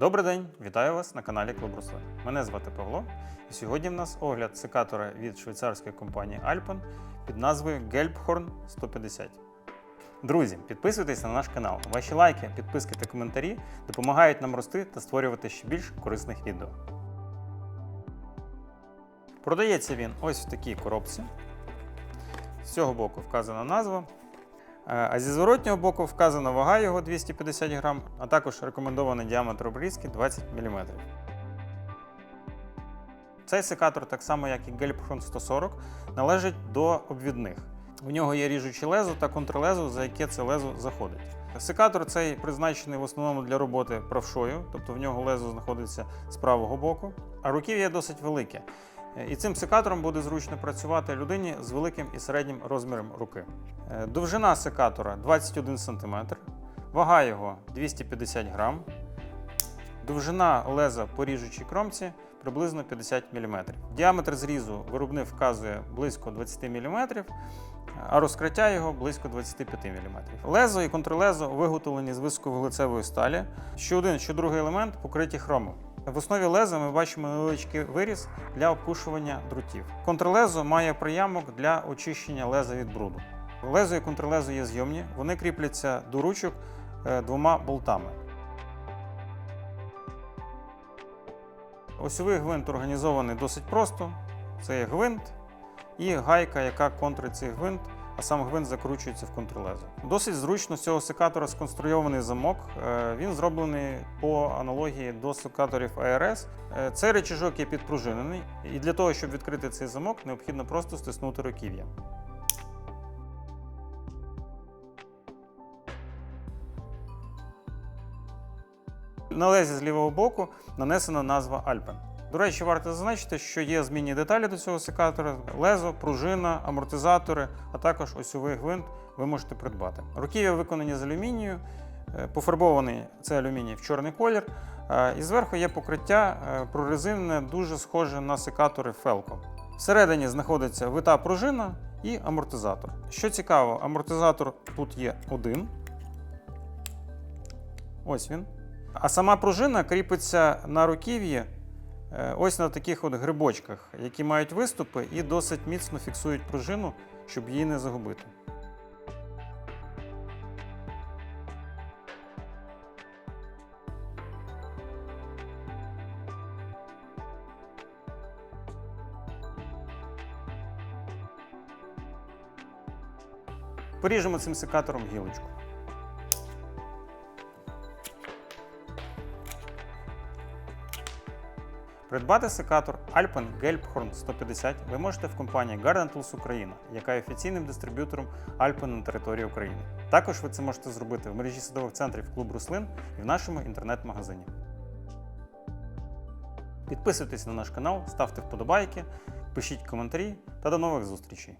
Добрий день, вітаю вас на каналі Клуб Руслан. Мене звати Павло, і сьогодні в нас огляд секатора від швейцарської компанії Alpen під назвою Gelbhorn 150. Друзі, підписуйтесь на наш канал. Ваші лайки, підписки та коментарі допомагають нам рости та створювати ще більш корисних відео. Продається він ось в такій коробці. З цього боку вказана назва. Е, А зі зворотнього боку вказана вага його 250 грам, а також рекомендований діаметр обрізки 20 мм. Цей секатор, так само як і Gelbhorn 140, належить до обвідних. В нього є ріжуче лезо та контрлезо, за яке це лезо заходить. Секатор цей призначений в основному для роботи правшою, тобто в нього лезо знаходиться з правого боку, а руків'я досить велике. І цим секатором буде зручно працювати людині з великим і середнім розміром руки. Е, Довжина секатора 21 см, вага його 250 грам, довжина леза по ріжучій кромці приблизно 50 мм. Діаметр зрізу виробник вказує близько 20 мм, а розкриття його близько 25 мм. Лезо і контрлезо виготовлені з високовуглецевої сталі. Що один, що другий елемент покриті хромом. В основі леза ми бачимо невеличкий виріз для обкушування дротів. Контрлезо має приямок для очищення леза від бруду. Лезо і контрлезо є зйомні, вони кріпляться до ручок е, двома болтами. Осьовий гвинт організований досить просто. Це є гвинт і гайка, яка контрить цей гвинт, а сам гвинт закручується в контрлезо. Досить зручно з цього секатора сконструйований замок. Е, Він зроблений по аналогії до секаторів ARS. Е, Цей речажок є підпружинений, і для того, щоб відкрити цей замок, необхідно просто стиснути руків'я. На лезі з лівого боку нанесена назва Alpen. До речі, варто зазначити, що є змінні деталі до цього секатора: лезо, пружина, амортизатори, а також осьовий гвинт ви можете придбати. Руків'я виконані з алюмінію, е, пофарбований цей алюміній в чорний колір. е, І зверху є покриття е, прорезинне, дуже схоже на секатори Felco. Всередині знаходиться вита пружина і амортизатор. Що цікаво, амортизатор тут є один. Ось він. А сама пружина кріпиться на руків'ї ось на таких от грибочках, які мають виступи і досить міцно фіксують пружину, щоб її не загубити. Поріжемо цим секатором гілочку. Придбати секатор Alpen Gelbhorn 150 ви можете в компанії Garden Tools Україна, яка є офіційним дистриб'ютором Alpen на території України. Також ви це можете зробити в мережі садових центрів клуб Руслин і в нашому інтернет-магазині. Підписуйтесь на наш канал, ставте вподобайки, пишіть коментарі та до нових зустрічей!